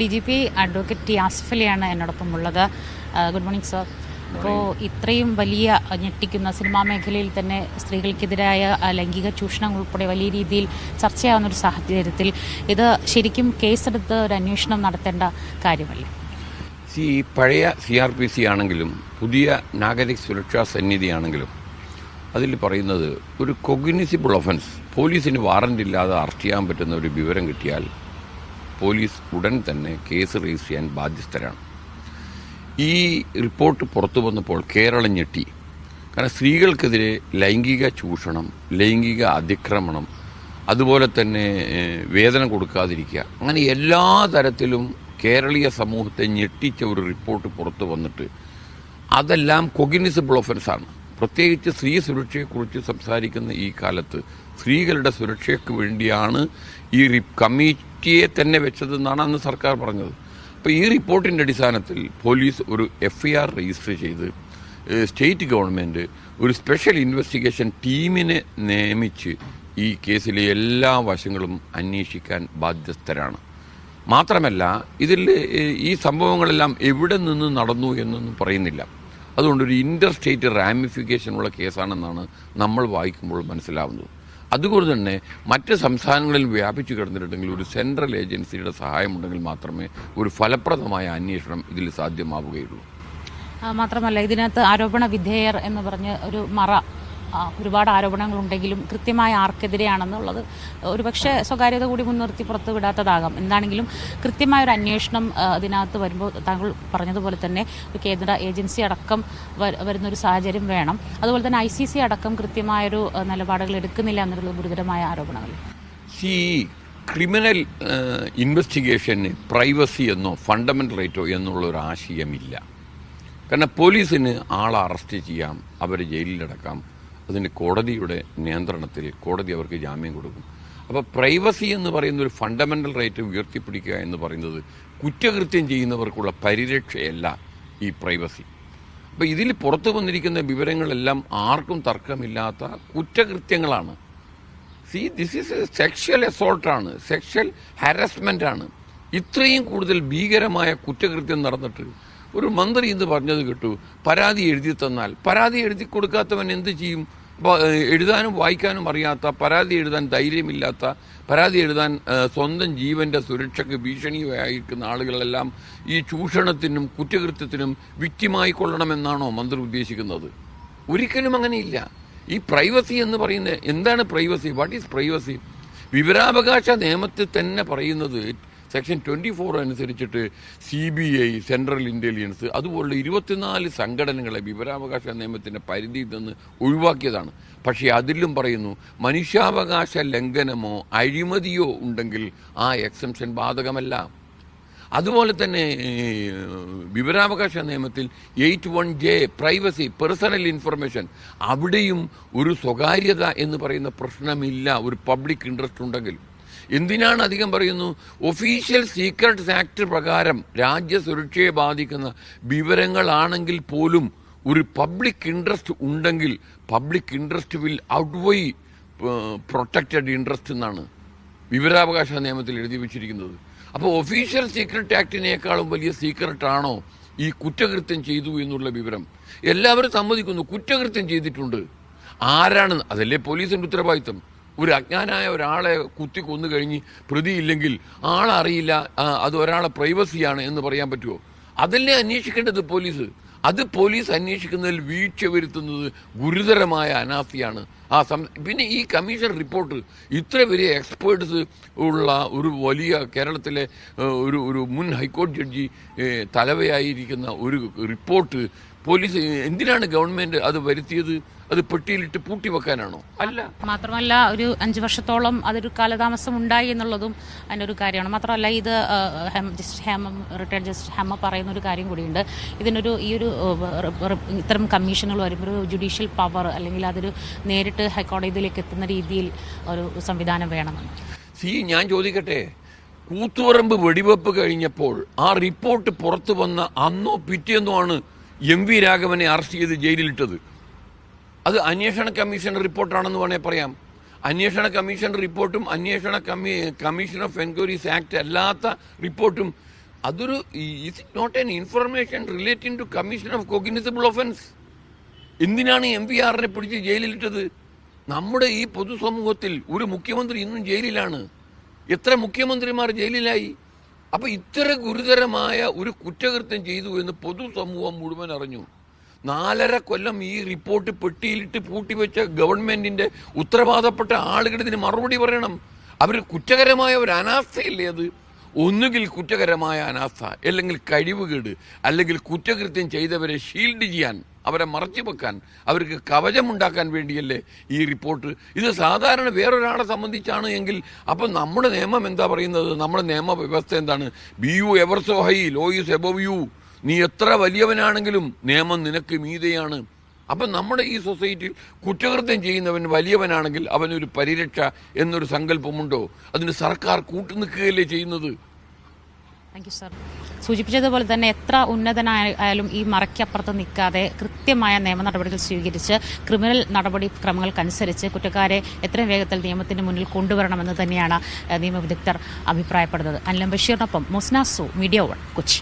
D G P advocate T ആസിഫലിയാണ് എന്നോടൊപ്പം ഉള്ളത്. Good morning sir. അപ്പോൾ ഇത്രയും വലിയ ഞെട്ടിക്കുന്ന സിനിമാ മേഖലയിൽ തന്നെ സ്ത്രീകൾക്കെതിരായ ലൈംഗിക ചൂഷണം ഉൾപ്പെടെ വലിയ രീതിയിൽ ചർച്ചയാവുന്ന ഒരു സാഹചര്യത്തിൽ ഇത് ശരിക്കും കേസെടുത്ത് ഒരു അന്വേഷണം നടത്തേണ്ട കാര്യമല്ലേ? സി ഈ പഴയ സി ആർ പി സി ആണെങ്കിലും പുതിയ നാഗരിക് സുരക്ഷാ സന്നിധിയാണെങ്കിലും അതിൽ പറയുന്നത് ഒരു കൊഗ്നിസിബിൾ ഒഫൻസ് പോലീസിന് വാറന്റ് ഇല്ലാതെ അറസ്റ്റ് ചെയ്യാൻ പറ്റുന്ന ഒരു വിവരം കിട്ടിയാൽ പോലീസ് ഉടൻ തന്നെ കേസ് രജിസ്റ്റർ ചെയ്യാൻ ബാധ്യസ്ഥരാണ്. ഈ റിപ്പോർട്ട് പുറത്തു വന്നപ്പോൾ കേരളം ഞെട്ടി. കാരണം സ്ത്രീകൾക്കെതിരെ ലൈംഗിക ചൂഷണം ലൈംഗിക അതിക്രമണം അതുപോലെ തന്നെ വേതനം കൊടുക്കാതിരിക്കുക അങ്ങനെ എല്ലാ തരത്തിലും കേരളീയ സമൂഹത്തെ ഞെട്ടിച്ച ഒരു റിപ്പോർട്ട് പുറത്തു വന്നിട്ട് അതെല്ലാം കൊഗ്നിസിബിൾ ഒഫൻസാണ് പ്രത്യേകിച്ച് സ്ത്രീ സുരക്ഷയെക്കുറിച്ച് സംസാരിക്കുന്ന ഈ കാലത്ത് സ്ത്രീകളുടെ സുരക്ഷയ്ക്ക് വേണ്ടിയാണ് ഈ റി- കമ്മിറ്റിയെ തന്നെ വെച്ചതെന്നാണ് അന്ന് സർക്കാർ പറഞ്ഞത്. അപ്പോൾ ഈ റിപ്പോർട്ടിന്റെ അടിസ്ഥാനത്തിൽ പോലീസ് ഒരു എഫ് രജിസ്റ്റർ ചെയ്ത് സ്റ്റേറ്റ് ഗവൺമെന്റ് ഒരു സ്പെഷ്യൽ ഇൻവെസ്റ്റിഗേഷൻ ടീമിനെ നിയമിച്ച് ഈ കേസിലെ എല്ലാ വശങ്ങളും അന്വേഷിക്കാൻ ബാധ്യസ്ഥരാണ്. മാത്രമല്ല ഇതിൽ ഈ സംഭവങ്ങളെല്ലാം എവിടെ നിന്ന് നടന്നു എന്നൊന്നും പറയുന്നില്ല. അതുകൊണ്ട് ഒരു ഇന്റർ സ്റ്റേറ്റ് റാമിഫിക്കേഷനുള്ള കേസാണെന്നാണ് നമ്മൾ വായിക്കുമ്പോൾ മനസ്സിലാവുന്നത്. അതുകൊണ്ട് തന്നെ മറ്റ് സംസ്ഥാനങ്ങളിൽ വ്യാപിച്ചു കിടന്നിട്ടുണ്ടെങ്കിൽ ഒരു സെൻട്രൽ ഏജൻസിയുടെ സഹായമുണ്ടെങ്കിൽ മാത്രമേ ഒരു ഫലപ്രദമായ അന്വേഷണം ഇതിൽ സാധ്യമാവുകയുള്ളൂ. മാത്രമല്ല ഇതിനകത്ത് ആരോപണ വിധേയർ എന്ന് പറഞ്ഞ് ഒരു മറ ഒരുപാട് ആരോപണങ്ങളുണ്ടെങ്കിലും കൃത്യമായ ആർക്കെതിരെയാണെന്നുള്ളത് ഒരുപക്ഷെ സ്വകാര്യത കൂടി മുൻനിർത്തി പുറത്തു വിടാത്തതാകാം എന്താണെങ്കിലും കൃത്യമായ ഒരു അന്വേഷണം അതിനകത്ത് വരുമ്പോൾ താങ്കൾ പറഞ്ഞതുപോലെ തന്നെ ഒരു കേന്ദ്ര ഏജൻസി അടക്കം വരുന്നൊരു സാഹചര്യം വേണം. അതുപോലെ തന്നെ ഐ സി സി അടക്കം കൃത്യമായൊരു നിലപാടുകൾ എടുക്കുന്നില്ല എന്നുള്ള ഗുരുതരമായ ആരോപണങ്ങൾ. സി ക്രിമിനൽ ഇൻവെസ്റ്റിഗേഷന് പ്രൈവസി എന്നോ ഫണ്ടമെന്റൽ റൈറ്റോ എന്നുള്ള ഒരു ആശയമില്ല. കാരണം പോലീസിന് ആളെ അറസ്റ്റ് ചെയ്യാം അവരെ ജയിലിലടക്കാം. അതിന് കോടതിയുടെ നിയന്ത്രണത്തിൽ കോടതി അവർക്ക് ജാമ്യം കൊടുക്കും. അപ്പോൾ പ്രൈവസി എന്ന് പറയുന്ന ഒരു ഫണ്ടമെന്റൽ റൈറ്റ് ഉയർത്തിപ്പിടിക്കുക എന്ന് പറയുന്നത് കുറ്റകൃത്യം ചെയ്യുന്നവർക്കുള്ള പരിരക്ഷയല്ല ഈ പ്രൈവസി. അപ്പോൾ ഇതിൽ പുറത്തു വന്നിരിക്കുന്ന വിവരങ്ങളെല്ലാം ആർക്കും തർക്കമില്ലാത്ത കുറ്റകൃത്യങ്ങളാണ്. സി ദിസ് ഈസ് സെക്ഷൽ അസോൾട്ടാണ് സെക്ഷൽ ഹാരസ്മെന്റാണ് ഇത്രയും കൂടുതൽ ഭീകരമായ കുറ്റകൃത്യം നടന്നിട്ട് ഒരു മന്ത്രി ഇന്ന് പറഞ്ഞത് കേട്ടു പരാതി എഴുതി തന്നാൽ. പരാതി എഴുതി കൊടുക്കാത്തവൻ എന്ത് ചെയ്യും? എഴുതാനും വായിക്കാനും അറിയാത്ത പരാതി എഴുതാൻ ധൈര്യമില്ലാത്ത പരാതി എഴുതാൻ സ്വന്തം ജീവന്റെ സുരക്ഷയ്ക്ക് ഭീഷണിയായിരിക്കുന്ന ആളുകളെല്ലാം ഈ ചൂഷണത്തിനും കുറ്റകൃത്യത്തിനും വിക്റ്റിമായി കൊള്ളണമെന്നാണോ മന്ത്രി ഉദ്ദേശിക്കുന്നത്? ഒരിക്കലും അങ്ങനെയില്ല. ഈ പ്രൈവസി എന്ന് പറയുന്നത് എന്താണ് പ്രൈവസി? വാട്ട് ഈസ് പ്രൈവസി വിവരാവകാശ നിയമത്തിൽ തന്നെ പറയുന്നത് സെക്ഷൻ ട്വന്റി ഫോർ അനുസരിച്ചിട്ട് C B I central intelligence അതുപോലുള്ള ഇരുപത്തിനാല് സംഘടനകളെ വിവരാവകാശ നിയമത്തിന്റെ പരിധിയിൽ നിന്ന് ഒഴിവാക്കിയതാണ്. പക്ഷേ അതിലും പറയുന്നു മനുഷ്യാവകാശ ലംഘനമോ അഴിമതിയോ ഉണ്ടെങ്കിൽ ആ എക്സംഷൻ ബാധകമല്ല. അതുപോലെ തന്നെ വിവരാവകാശ നിയമത്തിൽ eight one J privacy personal information അവിടെയും ഒരു സ്വകാര്യത എന്ന് പറയുന്ന പ്രശ്നമില്ല ഒരു പബ്ലിക് ഇൻട്രസ്റ്റ് ഉണ്ടെങ്കിൽ. എന്തിനാണ് അധികം പറയുന്നു? ഒഫീഷ്യൽ സീക്രട്സ് ആക്ട് പ്രകാരം രാജ്യ സുരക്ഷയെ ബാധിക്കുന്ന വിവരങ്ങളാണെങ്കിൽ പോലും ഒരു പബ്ലിക് ഇൻട്രസ്റ്റ് ഉണ്ടെങ്കിൽ public interest will outweigh protected interest എന്നാണ് വിവരാവകാശ നിയമത്തിൽ എഴുതി വച്ചിരിക്കുന്നത്. അപ്പോൾ ഒഫീഷ്യൽ സീക്രട്ട് ആക്ടിനേക്കാളും വലിയ സീക്രട്ട് ആണോ ഈ കുറ്റകൃത്യം ചെയ്തു എന്നുള്ള വിവരം? എല്ലാവരും സമ്മതിക്കുന്നു കുറ്റകൃത്യം ചെയ്തിട്ടുണ്ട്. ആരാണ് അതല്ലേ പോലീസിന്റെ ഉത്തരവാദിത്തം? ഒരു അജ്ഞാനായ ഒരാളെ കുത്തി കൊന്നു കഴിഞ്ഞ് പ്രതിയില്ലെങ്കിൽ ആളറിയില്ല അത് ഒരാളെ പ്രൈവസിയാണ് എന്ന് പറയാൻ പറ്റുമോ അതല്ലേ അന്വേഷിക്കേണ്ടത് പോലീസ്? അത് പോലീസ് അന്വേഷിക്കുന്നതിൽ വീഴ്ച വരുത്തുന്നത് ഗുരുതരമായ അനാസ്ഥയാണ്. ആ സം പിന്നെ ഈ കമ്മീഷൻ റിപ്പോർട്ട് ഇത്ര വലിയ എക്സ്പേർട്സ് ഉള്ള ഒരു വലിയ കേരളത്തിലെ ഒരു ഒരു മുൻ ഹൈക്കോടതി ജഡ്ജി തലവയായിരിക്കുന്ന ഒരു റിപ്പോർട്ട് പോലീസ് എന്തിനാണ് ഗവൺമെന്റ് അത് വരുത്തിയത്? അത് പെട്ടിയിലിട്ട് പൂട്ടി വെക്കാനാണോ? അല്ല. മാത്രമല്ല ഒരു അഞ്ച് വർഷത്തോളം അതൊരു കാലതാമസം ഉണ്ടായി എന്നുള്ളതും അതിന്റെ ഒരു കാര്യമാണ്. മാത്രമല്ല ഇത് justice Hema retired justice Hema പറയുന്ന ഒരു കാര്യം കൂടിയുണ്ട്. ഇതിനൊരു ഈ ഒരു ഇത്തരം കമ്മീഷനുകൾ വരുമ്പോൾ ഒരു ജുഡീഷ്യൽ പവർ അല്ലെങ്കിൽ അതൊരു നേരിട്ട് ഹൈക്കോടതിയിലേക്ക് എത്തുന്ന രീതിയിൽ ഒരു സംവിധാനം വേണമെന്ന്. സി ഞാൻ ചോദിക്കട്ടെ. കൂത്തുപറമ്പ് വെടിവെപ്പ് കഴിഞ്ഞപ്പോൾ ആ റിപ്പോർട്ട് പുറത്തു വന്ന അന്നോ പിറ്റേന്നോ ആണ് എം വി രാഘവനെ അറസ്റ്റ് ചെയ്ത് ജയിലിലിട്ടത്. അത് അന്വേഷണ കമ്മീഷൻ റിപ്പോർട്ടാണെന്ന് വേണേൽ പറയാം. അന്വേഷണ കമ്മീഷൻ റിപ്പോർട്ടും അന്വേഷണ commi commission of enquiries act അല്ലാത്ത റിപ്പോർട്ടും. അതൊരു it not an information relating to commission of cognizable offence എന്തിനാണ് എം പി ആറിനെ പിടിച്ച് ജയിലിലിട്ടത്? നമ്മുടെ ഈ പൊതുസമൂഹത്തിൽ ഒരു മുഖ്യമന്ത്രി ഇന്നും ജയിലിലാണ്. എത്ര മുഖ്യമന്ത്രിമാർ ജയിലിലായി? അപ്പൊ ഇത്ര ഗുരുതരമായ ഒരു കുറ്റകൃത്യം ചെയ്തു എന്ന് പൊതുസമൂഹം മുഴുവൻ അറിഞ്ഞു. നാലര കൊല്ലം ഈ റിപ്പോർട്ട് പെട്ടിയിലിട്ട് പൂട്ടിവെച്ച ഗവൺമെന്റിന്റെ ഉത്തരവാദപ്പെട്ട ആളുകൾ ഇതിന് മറുപടി പറയണം. അവർ കുറ്റകരമായ ഒരു അനാസ്ഥയില്ലേ അത്? ഒന്നുകിൽ കുറ്റകരമായ അനാസ്ഥ അല്ലെങ്കിൽ കഴിവുകേട് അല്ലെങ്കിൽ കുറ്റകൃത്യം ചെയ്തവരെ ഷീൽഡ് ചെയ്യാൻ അവരെ മറച്ചു വെക്കാൻ അവർക്ക് കവചമുണ്ടാക്കാൻ വേണ്ടിയല്ലേ ഈ റിപ്പോർട്ട് ഇത് സാധാരണ വേറൊരാളെ സംബന്ധിച്ചാണ് എങ്കിൽ അപ്പം നമ്മുടെ നിയമം എന്താ പറയുന്നത്? നമ്മുടെ നിയമവ്യവസ്ഥ എന്താണ്? Be you ever so high law is above you നീ എത്ര വലിയവനാണെങ്കിലും നിയമം നിനക്ക് മീതയാണ്. അപ്പം നമ്മുടെ ഈ സൊസൈറ്റിയിൽ കുറ്റകൃത്യം ചെയ്യുന്നവൻ വലിയവനാണെങ്കിൽ അവനൊരു പരിരക്ഷ എന്നൊരു സങ്കല്പമുണ്ടോ? അതിന് സർക്കാർ കൂട്ടുനിൽക്കുകയല്ലേ ചെയ്യുന്നത്? സൂചിപ്പിച്ചതുപോലെ തന്നെ എത്ര ഉന്നതനായാലും ഈ മറയ്ക്കപ്പുറത്ത് നിൽക്കാതെ കൃത്യമായ നിയമ നടപടികൾ സ്വീകരിച്ച് ക്രിമിനൽ നടപടി ക്രമങ്ങൾക്കനുസരിച്ച് കുറ്റക്കാരെ എത്രയും വേഗത്തിൽ നിയമത്തിന് മുന്നിൽ കൊണ്ടുവരണമെന്ന് തന്നെയാണ് നിയമവിദഗ്ധർ അഭിപ്രായപ്പെടുന്നത്. അനിലം ബഷീറിനൊപ്പം മൊസ്നാസു മീഡിയ വൺ കൊച്ചി.